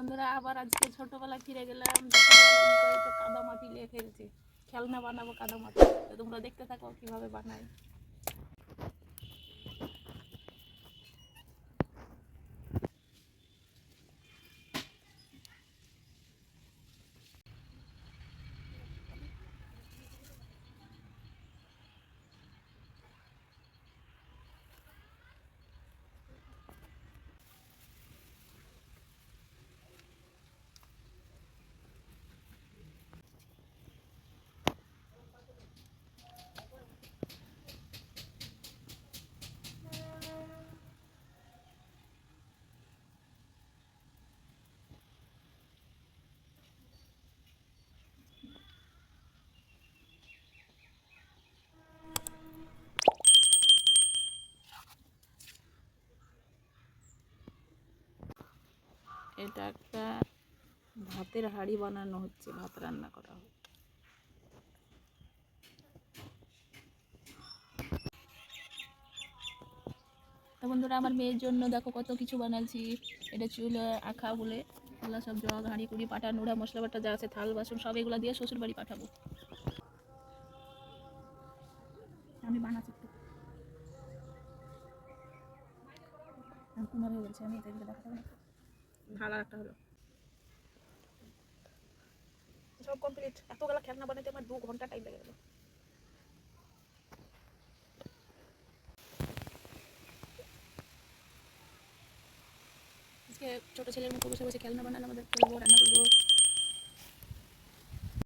বন্ধুরা, আবার আজকে ছোটবেলা ফিরে গেলাম। ছোটবেলা তো কাদা মাটি নিয়ে ফেলছি। খেলনা বানাবো কাদা মাটি। তোমরা দেখতে থাকো কীভাবে বানাই। এটা একটা ভাতের হাঁড়ি বানানো হচ্ছে, ভাত রান্না করা তো বন্ধুরা, আমার মেয়ের জন্য দেখো কত কিছু বানাচ্ছি এটা চুল, আখা বলে এগুলো সব জগ, হাঁড়ি, কুড়ি, পাটা, নোড়া মশলা বাটা যা আছে, থাল, বাসন, সব এগুলো দিয়ে শ্বশুর বাড়ি পাঠাবো। আমি বানাচ্ছি একটু। আমি এটা দেখাতে ভালো একটা হলো। সব কমপ্লিট এতগুলো খেলনা বানাতে আমার দু ঘণ্টা টাইম লেগে গেল। আজকে ছোট ছেলের মুখে বসে বসে খেলনা বানালাম আমাদের করব রান্না করব।